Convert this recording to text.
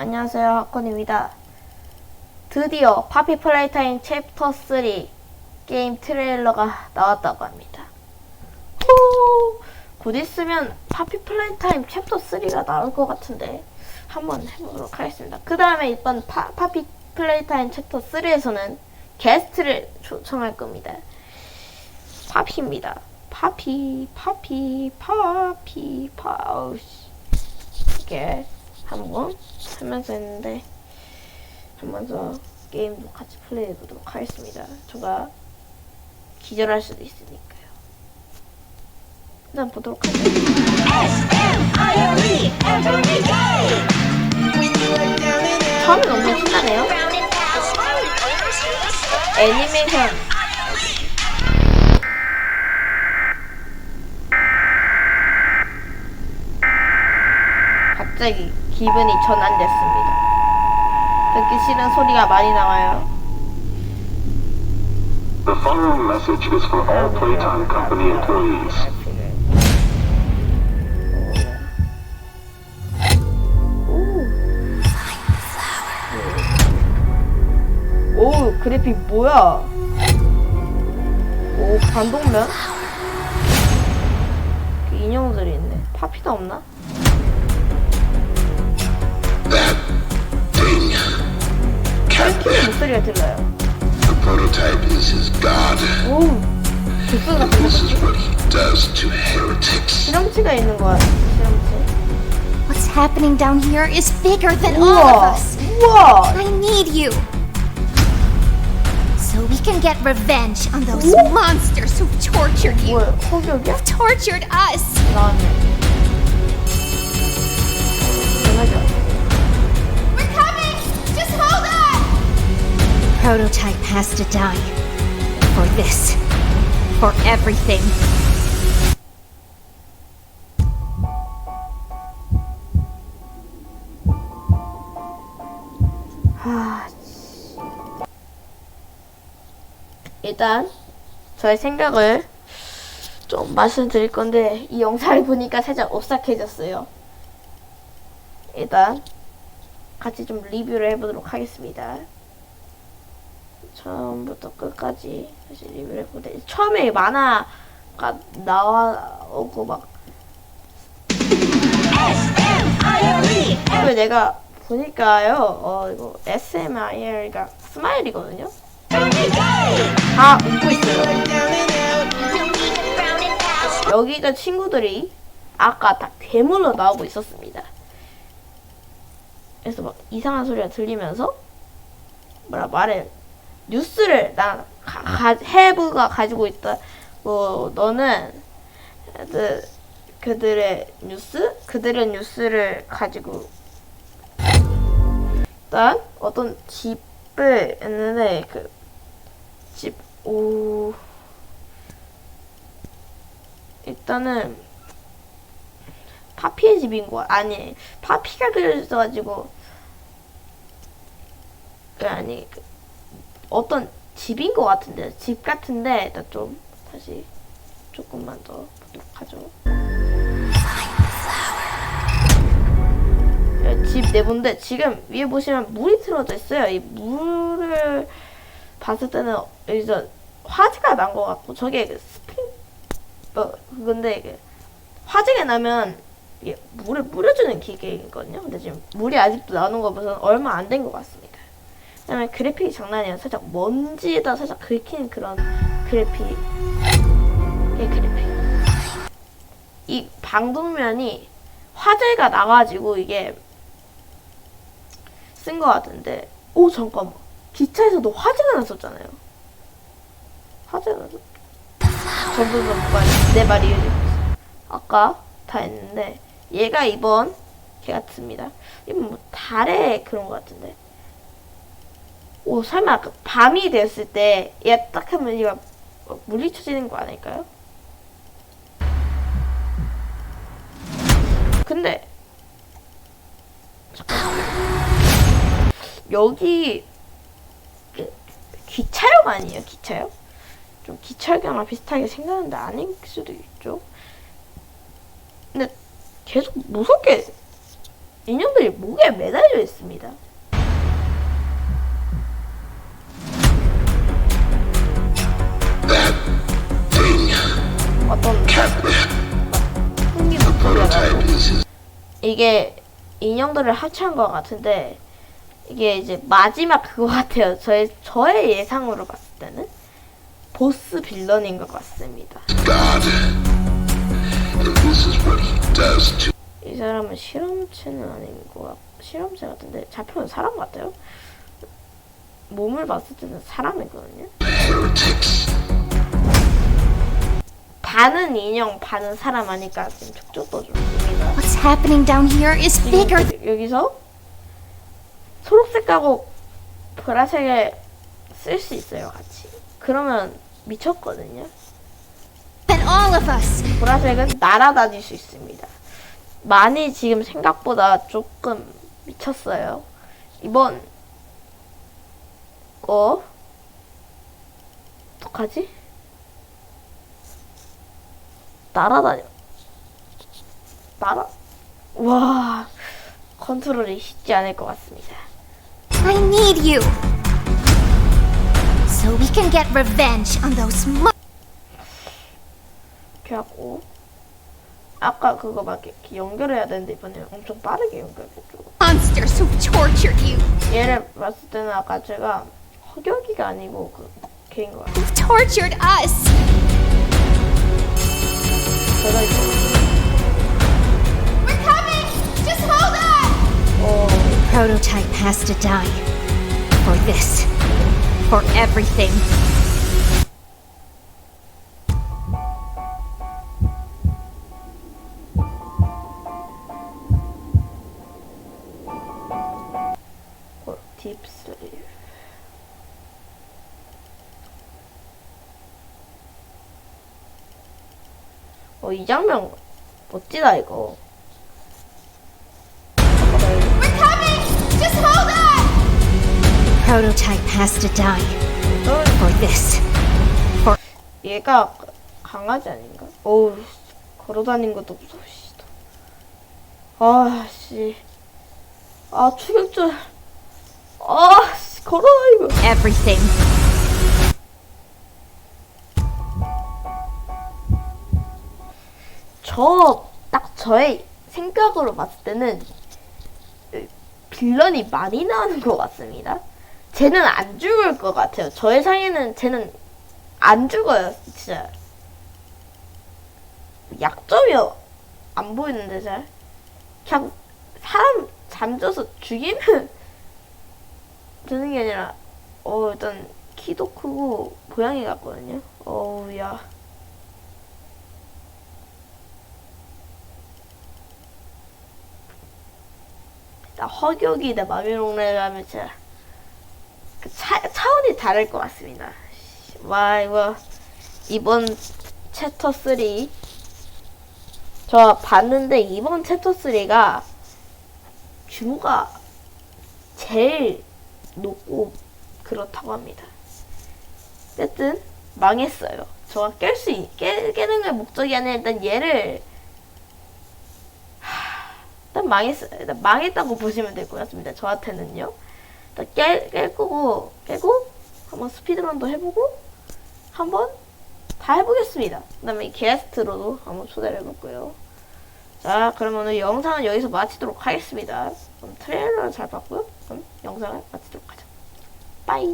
안녕하세요 하콘입니다. 드디어 파피 플레이타임 챕터 3 게임 트레일러가 나왔다고 합니다. 호! 곧 있으면 파피 플레이타임 챕터 3가 나올 것 같은데 한번 해보도록 하겠습니다. 그 다음에 이번 파, 파피 플레이타임 챕터 3에서는 게스트를 초청할 겁니다. 파피입니다. 파피 파피 파피 파우씨. 이게 한번 하면서 했는데 한번더 게임도 같이 플레이해 보도록 하겠습니다. 제가 기절할 수도 있으니까요. 일단 보도록 하죠. 처음에 너무 신나네요. 애니메이션 갑자기 기분이 전환됐습니다. 듣기 싫은 소리가 많이 나와요. The following message is for all Playtime Company employees. 오, 오 그래픽 뭐야? 오, 반동면? 그 인형들이 있네. 파피도 없나? 키 목소리가 들려요. The prototype is his god. 오, 교수 같은 This is 거. what he does to heretics. 실험치가 있는 거야. 실험치. What's happening down here is bigger than all of 우와, us. 우와. I need you. So we can get revenge on those Ooh. monsters who tortured you. 뭐야, 허격이야? Tortured us. 나왔네. Prototype has to die. For this. For everything. 일단 저의 생각을 좀 말씀드릴 건데 이 영상을 보니까 살짝 오싹해졌어요. 일단 같이 좀 리뷰를 해보도록 하겠습니다. 처음부터 끝까지 다시 리뷰를 해보는데 처음에 만화가 나오고 막왜 내가 보니까요 어 이거 SMIL가 스마일이거든요? 다 웃고 있어요. 여기가 친구들이 아까 다 괴물로 나오고 있었습니다. 그래서 막 이상한 소리가 들리면서 뭐라 말해 뉴스를 나 가, 가, 해부가 가지고 있다 뭐 너는 그, 그들의 뉴스? 그들의 뉴스를 가지고 일단? 어떤 집을 했는데 그집오 일단은 파피의 집인 거 아니 파피가 그려져가지고 그 아니 그 어떤 집인 것 같은데 집 같은데 일단 좀 다시 조금만 더 보도록 하죠. 예, 집 내부인데 지금 위에 보시면 물이 틀어져 있어요. 이 물을 봤을 때는 여기서 화재가 난 것 같고 저게 그 스프링 어 그건데 이게 화재가 나면 물을 뿌려주는 기계이거든요. 근데 지금 물이 아직도 나오는 거 봐서 얼마 안 된 것 같습니다. 그다음에 그래픽이 장난이에요. 살짝 먼지에다 살짝 긁힌 그런 그래픽. 이 그래픽. 이 방독면이 화재가 나가지고 이게 쓴 것 같은데 오 잠깐만 기차에서도 화재가 났었잖아요 화재가 났었 전부 전부가 내 말이 아까 다 했는데 얘가 이번 걔 같습니다 이건 뭐 달에 그런 것 같은데 오 설마 그 밤이 됐을 때 얘 딱 하면 뭐 물리쳐지는 거 아닐까요? 근데 여기 그 기차역 아니에요? 기차역? 좀 기차역이랑 비슷하게 생겼는데 아닐 수도 있죠. 근데 계속 무섭게 인형들이 목에 매달려 있습니다. 이게 인형들을 합체한 것 같은데 이게 이제 마지막 그거 같아요. 저의 저의 예상으로 봤을 때는 보스 빌런인 것 같습니다. 이 사람은 실험체는 아닌 것 같, 실험체 같은데 잡혀온 사람 같아요. 몸을 봤을 때는 사람이거든요. 반은 인형, 반은 사람 하니까 지금 촉촉도 좀. What's happening down here is bigger 여기서 초록색하고 보라색을 쓸 수 있어요, 같이. 그러면 미쳤거든요. than all of us. 보라색은 날아다닐 수 있습니다. 많이 지금 생각보다 조금 미쳤어요. 이번 거 어떡하지? 날아다녀. 날아. 와 컨트롤이 쉽지 않을 것 같습니다. I need you. So we can get revenge on those 이렇게 하고 아까 그거 막 이렇게 연결해야 되는데 이번에 엄청 빠르게 연결해줘. monsters who tortured you. 얘를 봤을 때는 아까 제가 허격이가 아니고 그 개인 거 같아요. Who've tortured us. We're coming! Just hold on! Oh, prototype has to die. For this. For everything. 어, 이 장면 멋지다 이거. We're coming. Just hold on. Prototype has to die. For this. 얘가 강아지 아닌가? 어우, 걸어다닌 것도 씨. 아, 씨. 아, 추격절. 아, 씨, 걸어다니고. Everything. 저, 딱 저의 생각으로 봤을 때는 으, 빌런이 많이 나오는 것 같습니다. 쟤는 안 죽을 것 같아요. 저의 상에는 쟤는 안 죽어요, 진짜. 약점이 안 보이는데 잘. 그냥 사람 잠져서 죽이면 되는 게 아니라, 어, 일단 키도 크고 고양이 같거든요. 어우, 야. 나 허격이다 마비롱레라면 진짜 그 차, 차원이 다를 것 같습니다. 와 이거 이번 챕터 3 저 봤는데 이번 챕터 3가 규모가 제일 높고 그렇다고 합니다. 어쨌든 망했어요. 저가 깰 수, 있- 깨, 깨는 게 목적이 아니라 일단 얘를 일단 망했다고 보시면 될 것 같습니다. 저한테는요. 깨, 깰 거고, 깨고, 한번 스피드런도 해보고, 한번 다 해보겠습니다. 그 다음에 이 게스트로도 한번 초대를 해볼 거예요. 자, 그럼 오늘 영상은 여기서 마치도록 하겠습니다. 그럼 트레일러를 잘 봤고요. 그럼 영상을 마치도록 하죠. 빠이.